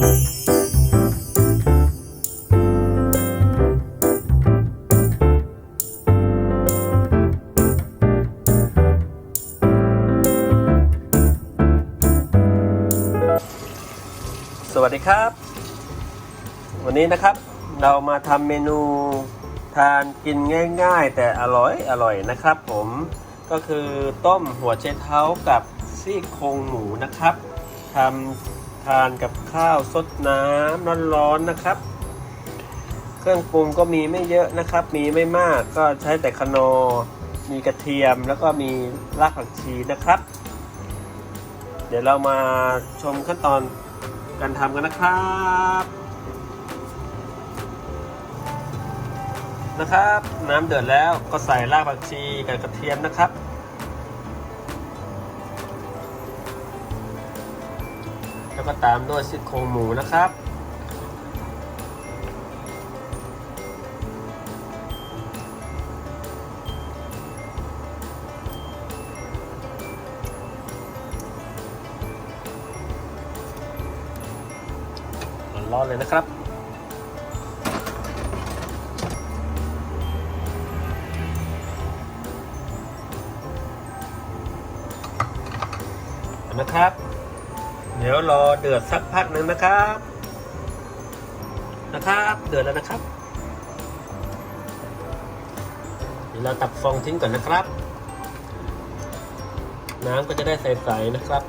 สวัสดีครับ วันนี้นะครับเรามาทำเมนูทานกินง่ายๆ แต่อร่อยอร่อยนะครับ ผมก็คือต้มหัวเชเท้ากับซี่โครงหมูนะครับทำ ทานกับข้าวสดน้ำร้อนๆนะครับ เครื่องปรุงก็มีไม่เยอะนะครับ มีไม่มากก็ใช้แต่คนอ มีกระเทียมแล้วก็มีรากผักชีนะครับ เดี๋ยวเรามาชมขั้นตอนการทำกันนะครับนะครับ น้ำเดือดแล้วก็ใส่รากผักชีกับกระเทียมนะครับ แล้วก็ตามด้วยซี่โครงหมูนะครับ ร้อนๆเลยนะครับนะครับ เดี๋ยวรอเดือดสักพักหนึ่งนะครับ นะครับ เดือดแล้วนะครับเดี๋ยวเราตักฟองทิ้งก่อนนะครับ น้ำก็จะได้ใสๆนะครับ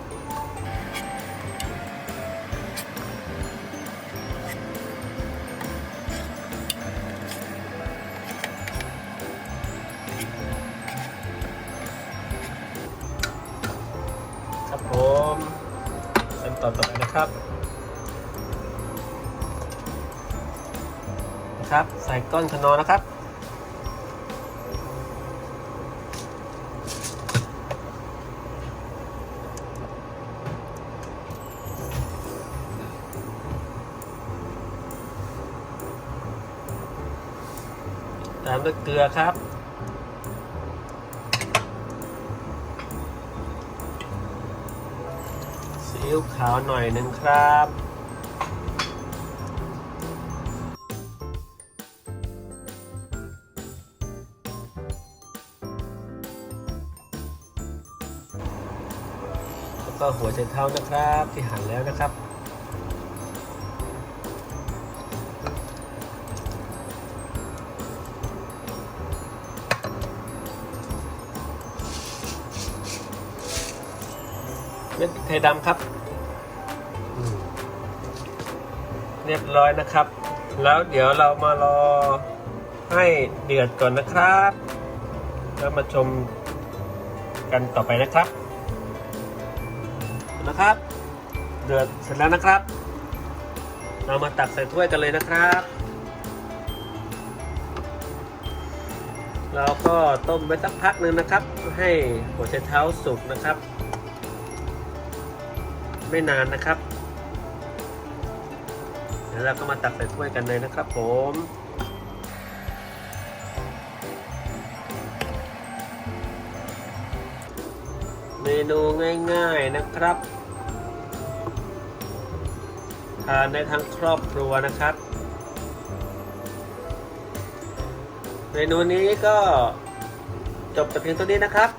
ครับผม ขั้นตอนต่อไปนะครับ นะครับ ใส่ก้อนขนอนะครับตามด้วยเกลือครับ ซีอิ๊วขาวหน่อยหนึ่งครับ แล้วก็หัวไชเท้านะครับที่หั่นแล้วนะครับ ม็ดพริกไทยดำครับ เรียบร้อยนะครับ แล้วเดี๋ยวเรามารอให้เดือดก่อนนะครับ แล้วมาชมกันต่อไปนะครับ นะครับ เดือดเสร็จแล้วนะครับ เรามาตักใส่ถ้วยกันเลยนะครับ เราก็ต้มไว้สักพักหนึ่งนะครับ ให้หัวไชเท้าสุกนะครับ ไม่นานนะครับ แล้วเราก็มาตักใส่ถ้วยกันเลยนะครับ ผมเมนูง่ายๆนะครับ ทานได้ทั้งครอบครัวนะครับ เมนูนี้ก็จบแต่เพียงเท่านี้นะครับ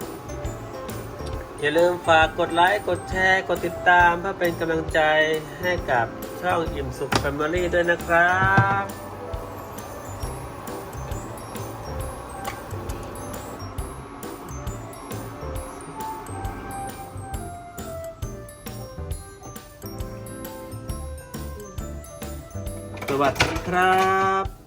อย่าลืมฝากกดไลค์ กดแชร์ กดติดตามเพื่อเป็นกำลังใจให้กับช่องอิ่มสุขแฟมิลี่ด้วยนะครับสวัสดีครับ